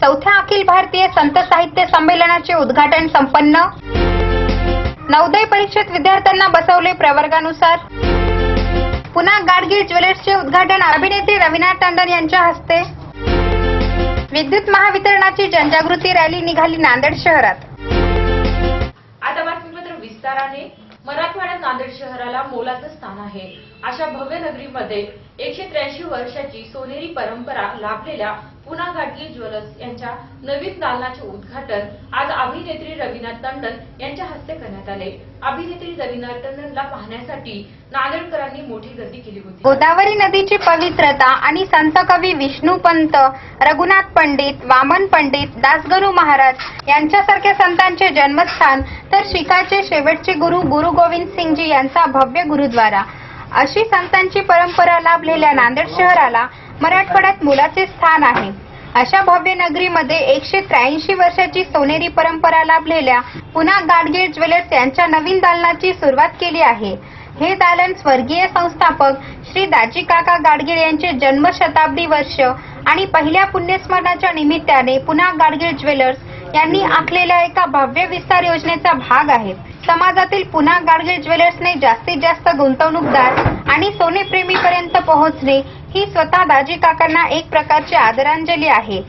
चौथ्या अखिल भारतीय संत साहित्य संमेलनाचे उद्घाटन संपन्न. नवोदय परीक्षेत विद्यार्थ्यांना बसवले प्रवर्गानुसार. पुन्हा गाडगीळ ज्वेलर्सचे उद्घाटन अभिनेते रवीना टंडन यांच्या हस्ते. विद्युत महावितरणाची जनजागृती रॅली निघाली नांदेड शहरात. आता बातमीपत्र विस्ताराने. मराठवाड्यात नांदेड शहराला मोलाचं स्थान आहे. अशा भव्य नगरीमध्ये एकशे त्र्याऐंशी वर्षाची सोनेरी परंपरा लाभलेल्या पुना घाटली ज्वेलर्स यांच्या नवीन दालनाचे उद्घाटन आज अभिनेत्री रवीना टंडन यांच्या हस्ते करण्यात आले. अभिनेत्री रवीना टंडनला पाहण्यासाठी नांदेडकरांनी मोठी गर्दी केली होती. गोदावरी नदीची पवित्रता आणि संत कवी विष्णुपंत रघुनाथ पंडित वामन पंडित दासगुरू महाराज यांच्यासारख्या संतांचे जन्मस्थान तर शिखाचे शेवटचे गुरु गुरु गोविंद सिंगजी यांचा भव्य गुरुद्वारा. अशी संतांची परंपरा लाभलेल्या नांदेड शहराला मराठवाड्यात मुलाचे स्थान आहे. अशा भव्य नगरीमध्ये एकशे त्र्याऐंशी वर्षाची सोनेरी परंपरा लाभलेल्या पुन्हा गाडगे ज्वेलर्स यांच्या नवीन दालनाची सुरुवात केली आहे. हे दालन स्वर्गीय संस्थापक श्री दाजी काका गाडगीळ यांचे जन्मशताब्दी वर्ष आणि पहिल्या पुण्यस्मरणाच्या निमित्ताने पुन्हा गाडगीळ ज्वेलर्स यांनी आखलेल्या एका भव्य विस्तार योजनेचा भाग आहे. समाजातील पुन्हा गाडगीळ ज्वेलर्सने जास्तीत जास्त गुंतवणूकदार आणि सोनेप्रेमीपर्यंत पोहोचणे ही स्वतः दाजी काकांना एक प्रकारची आदरांजली आहे.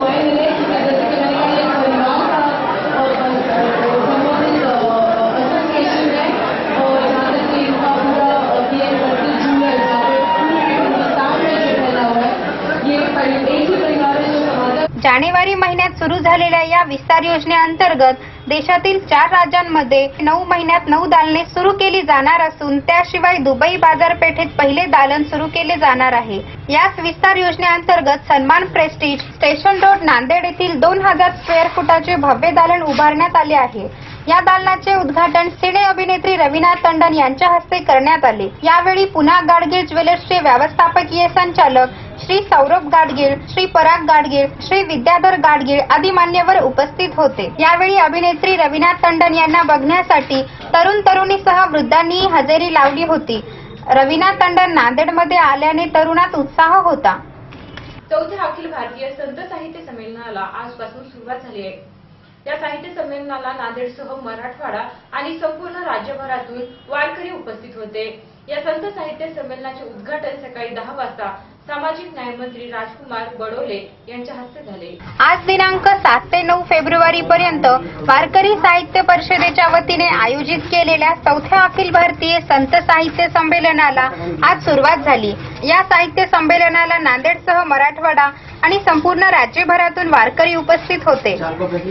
जानेवारी महिन्यात सुरू झालेल्या या विस्तार योजनेअंतर्गत देशातील चार राज्यांमध्ये नऊ महिन्यात नऊ दालने सुरू केली जाणार असून त्याशिवाय दुबई बाजारपेठेत पहिले दालन सुरू केले जाणार आहे. याच विस्तार योजनेअंतर्गत सन्मान प्रेस्टीज स्टेशन रोड नांदेड येथील दोन हजार स्क्वेअर फुटाचे भव्य दालन उभारण्यात आले आहे. या दालनाचे उद्घाटन सिने अभिनेत्री रवीना तंडन यांच्या हस्ते करण्यात आले. यावेळी पुन्हा गाडगे ज्वेलर्सचे व्यवस्थापकीय संचालक श्री सौरभ गाडगीळ श्री पराग गाडगीळ श्री विद्याधर गाडगीळ आदी मान्यवर उपस्थित होते. यावेळी अभिनेत्री रवीनाथ टंडन यांना बघण्यासाठी तरुण तरुणीसह वृद्धांनी हजेरी लावली होती. रवीनाथ टंडन नांदेडमध्ये आल्याने तरुणात उत्साह होता. चौथ्या अखिल भारतीय संत साहित्य संमेलनाला आजपासून सुरुवात झाली आहे. या साहित्य संमेलनाला नांदेडसह मराठवाडा आणि संपूर्ण राज्यभरातून वारकरी उपस्थित होते. या संत साहित्य संमेलनाचे उद्घाटन सकाळी दहा वाजता सामाजिक न्यायमंत्री राजकुमार बडोले यांच्या हस्ते झाले. आज दिनांक सात ते नऊ फेब्रुवारी पर्यंत वारकरी साहित्य परिषदेच्या वतीने आयोजित केलेल्या चौथ्या अखिल भारतीय संत साहित्य संमेलनाला आज सुरुवात झाली. या साहित्य संमेलनाला नांदेडसह मराठवाडा आणि संपूर्ण राज्यभरातून वारकरी उपस्थित होते.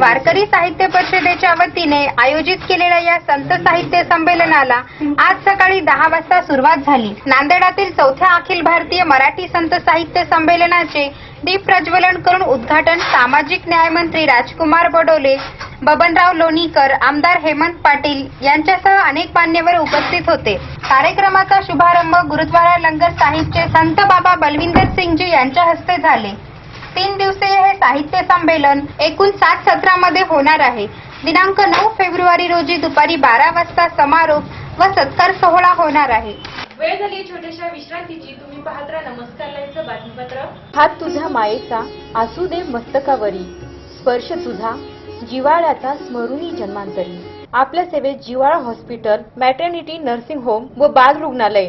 वारकरी साहित्य परिषदेच्या वतीने आयोजित केलेल्या या संत साहित्य संमेलनाला आज सकाळी दहा वाजता सुरुवात झाली. नांदेडातील चौथ्या अखिल भारतीय मराठी संत साहित्य संमेलनाचे दीप प्रज्वलन करून उद्घाटन सामाजिक न्यायमंत्री राजकुमार बडोले बबनराव लोणीकर आमदार हेमंत पाटील यांच्यासह अनेक मान्यवर उपस्थित होते. कार्यक्रमाचा शुभारंभ गुरुद्वारा लंगर साहिबचे संत बाबा बलविंदर सिंगजी यांच्या हस्ते झाले. तीन दिवसीय हे साहित्य संमेलन एकूण सात सत्रामध्ये होणार आहे. दिनांक नऊ फेब्रुवारी रोजी दुपारी बारा वाजता समारोप व सत्कार सोहळा होणार आहे. वेळ झाली छोट्याशा विश्रांतीची. तुम्ही पाहत राहा नमस्कार लाईव्हचं बातमीपत्र. हात तुझ्या मायेचा असू दे मस्तकावरी. स्पर्श तुझा जिवाळ्याचा स्मरुनी जन्मांतरी. आपल्या सेवेत जिवाळा हॉस्पिटल मॅटर्निटी नर्सिंग होम व बाल रुग्णालय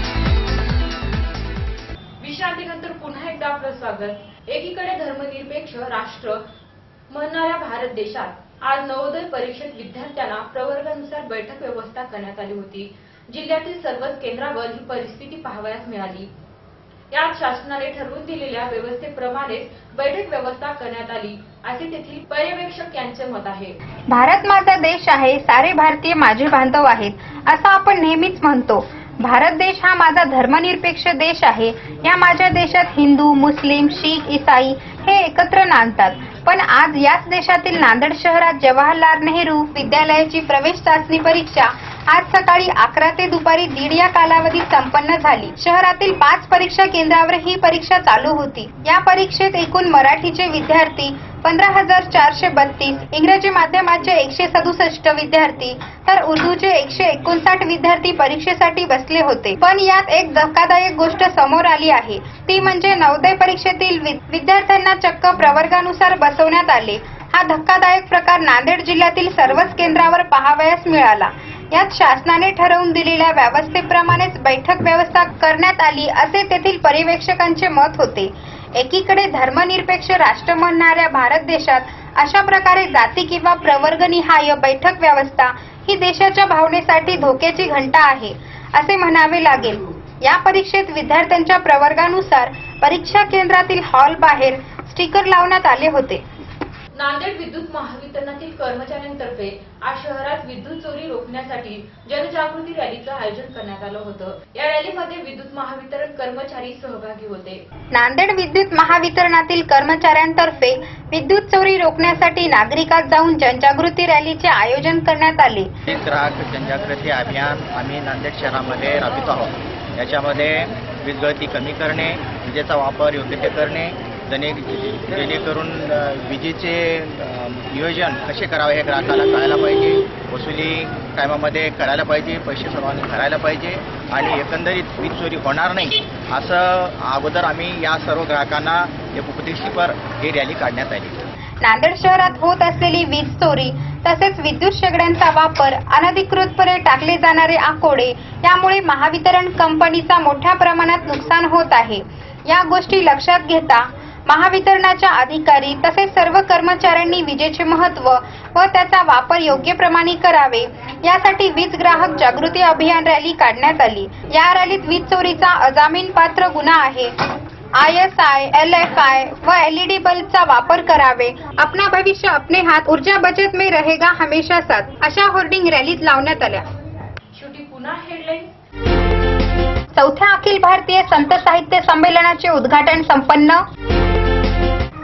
स्वागत एकीकडे धर्मनिरपेक्ष राष्ट्र म्हणणाऱ्या भारत देशात आज नवोदय परीक्षेत विद्यार्थ्यांना प्रवर्गानुसार बैठक व्यवस्था करण्यात आली होती. जिल्ह्यातील सर्वच केंद्रावर ही परिस्थिती पाहावयास मिळाली. यात शासनाने ठरवून दिलेल्या व्यवस्थेप्रमाणेच बैठक व्यवस्था करण्यात आली असे तेथील पर्यवेक्षक यांचे मत आहे. भारत माझा देश आहे सारे भारतीय माझे बांधव आहेत असं आपण नेहमीच म्हणतो. भारत देश हा माझा धर्मनिरपेक्ष देश आहे. या माझ्या देशात हिंदू मुस्लिम शीख इसाई हे एकत्र नांदतात. पण आज याच देशातील नांदेड शहरात जवाहरलाल नेहरू विद्यालयाची प्रवेश चाचणी परीक्षा आज सकाळी अकरा ते दुपारी दीड या कालावधीत संपन्न झाली. शहरातील पाच परीक्षा केंद्रावर ही परीक्षा चालू होती. या परीक्षेत एकूण मराठीचे विद्यार्थी पंधरा हजार चारशे बत्तीस इंग्रजी माध्यमाचे एकशे सदुसष्ट विद्यार्थी तर उर्दूचे एकशे एकोणसाठ विद्यार्थी परीक्षेसाठी बसले होते. पण यात एक धक्कादायक गोष्ट समोर आली आहे. ती म्हणजे नवोदय परीक्षेतील वि- विद्यार्थ्यांना चक्क प्रवर्गानुसार बसवण्यात आले. हा धक्कादायक प्रकार नांदेड जिल्ह्यातील सर्वच केंद्रावर पाहावयास मिळाला. यात शासनाने ठरवून दिलेल्या व्यवस्थेप्रमाणेच बैठक व्यवस्था करण्यात आली असे तेथील पर्यवेक्षकांचे मत होते. एकीकडे धर्मनिरपेक्ष राष्ट्र म्हणणाऱ्या भारत देशात अशा प्रकारे जाती किंवा प्रवर्गनिहाय बैठक व्यवस्था ही देशाच्या भावनेसाठी धोक्याची घंटा आहे असे म्हणावे लागेल. या परीक्षेत विद्यार्थ्यांच्या प्रवर्गानुसार परीक्षा केंद्रातील हॉल बाहेर स्टिकर लावण्यात आले होते. नांदेड विद्युत महावितरणातील कर्मचाऱ्यांतर्फे आज शहरात विद्युत चोरी रोखण्यासाठी जनजागृती रॅलीचं आयोजन करण्यात आलं होतं. या रॅलीमध्ये विद्युत महावितरण कर्मचारी सहभागी होते. नांदेड विद्युत महावितरणातील कर्मचाऱ्यांतर्फे विद्युत चोरी रोखण्यासाठी नागरिकात जाऊन जनजागृती रॅलीचे आयोजन करण्यात आले. एक ग्राहक जनजागृती अभियान आम्ही नांदेड शहरामध्ये राबवित आहोत. याच्यामध्ये वीज गळती कमी करणे विजेचा वापर योग्य ते करणे जेणे जेणेकरून विजेचे नियोजन कसे करावे हे ग्राहकाला कळायला पाहिजे वसुली टायमामध्ये करायला पाहिजे पैसे सर्वांनी भरायला पाहिजे आणि एकंदरीत वीज चोरी होणार नाही असं अगोदर आम्ही या सर्व ग्राहकांना एक उपदेशीपर ही रॅली काढण्यात आली. नांदेड शहरात होत असलेली वीज चोरी तसेच विद्युत शेगड्यांचा वापर अनधिकृतपणे टाकले जाणारे आकोडे यामुळे महावितरण कंपनीचा मोठ्या प्रमाणात नुकसान होत आहे. या गोष्टी लक्षात घेता महावितरणाच्या अधिकारी तसेच सर्व कर्मचाऱ्यांनी विजेचे महत्त्व व त्याचा वापर योग्य प्रमाणे करावे. यासाठी वीज ग्राहक जागृती अभियान रॅली काढण्यात आली. या रॅलीत वीज चोरीचा अजामीन पात्र गुन्हा आहे. I S I L F I व एलईडी बल्बचा वापर करावे. अपना भविष्य अपने हात ऊर्जा बचत में रहेगा हमेशा साथ. अशा होर्डिंग रॅलीत लावण्यात आल्या. चौथ्या अखिल भारतीय संत साहित्य संमेलनाचे उद्घाटन संपन्न.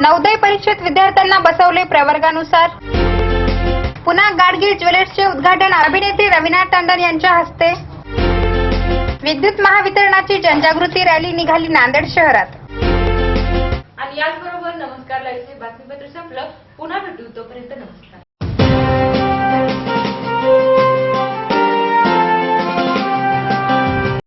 नवोदय परीक्षेत विद्यार्थ्यांना बसवले प्रवर्गानुसार. पुन्हा गाडगीळ ज्वेलर्सचे उद्घाटन अभिनेते रवीना टंडन यांच्या हस्ते. विद्युत महावितरणाची जनजागृती रॅली निघाली नांदेड शहरात. आणि याचबरोबर नमस्कार लाईव्ह बातमीपत्र संपलं. पुन्हा भेटू तोपर्यंत नमस्कार.